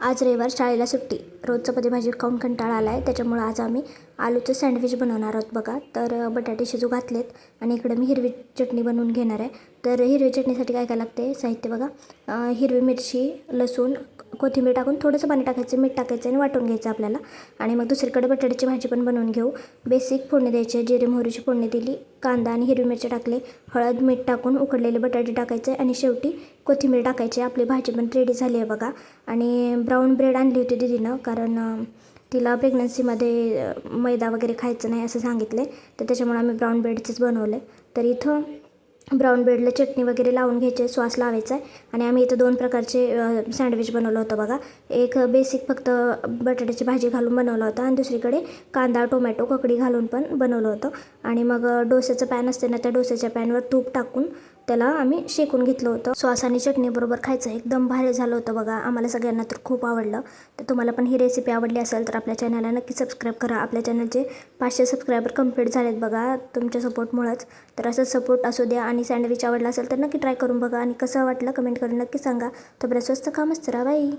आज रविवार शाळेला सुट्टी. रोज चपाती भाजी खाऊन कंटाळा आला आहे त्याच्यामुळं आज आम्ही आलूचं सँडविच बनवणार आहोत बघा. तर बटाटे शिजू घातलेत आणि इकडं मी हिरवी चटणी बनवून घेणार आहे. तर हिरवी चटणीसाठी काय काय लागते साहित्य बघा. हिरवी मिरची लसूण कोथिंबीर टाकून थोडंसं पाणी टाकायचं मीठ टाकायचं आणि वाटून घ्यायचं आपल्याला. आणि मग दुसरीकडे बटाट्याची भाजी पण बनवून घेऊ. बेसिक फोडणी द्यायची जिरे मोहरीची फोडणी दिली कांदा आणि हिरवी मिरची टाकले हळद मीठ टाकून उकडलेले बटाटे टाकायचे आणि शेवटी कोथिंबीर टाकायची. आपली भाजी पण रेडी झाली आहे बघा. आणि ब्राऊन ब्रेड आणली होती दिदीनं कारण तिला प्रेग्नन्सीमध्ये मैदा वगैरे खायचं नाही असं सांगितले. तर त्याच्यामुळे आम्ही ब्राऊन ब्रेडचेच बनवले तर इथं ब्राऊन ब्रेडला चटणी वगैरे लावून घ्यायचे सॉस लावायचा आहे. आणि आम्ही इथं दोन प्रकारचे सँडविच बनवलं होतं बघा. एक बेसिक फक्त बटाट्याची भाजी घालून बनवला होता आणि दुसरीकडे कांदा टोमॅटो ककडी घालून पण बनवलं होतं. आणि मग डोसेचं डोस्याचं पॅन असते ना त्या डोस्याच्या पॅनवर तूप टाकून त्याला आम्ही शेकून घेतलं होतं. सॉस आणि चटणीबरोबर खायचं. एकदम भारी झालं होतं बघा. आम्हाला सगळ्यांना तर खूप आवडलं. तर तुम्हाला पण ही रेसिपी आवडली असेल तर आपल्या चॅनलला नक्की सबस्क्राईब करा. आपल्या चॅनलचे पाचशे सबस्क्रायबर कंप्लीट झालेत बघा तुमच्या सपोर्टमुळंच तर असं सपोर्ट असू द्या आणि सँडविच आवडला असेल तर नक्की ट्राय करून बघा. आणि कसं वाटलं कमेंट करून नक्की सांगा. तोपर्यंत स्वस्त खा मस्त राहा. बाई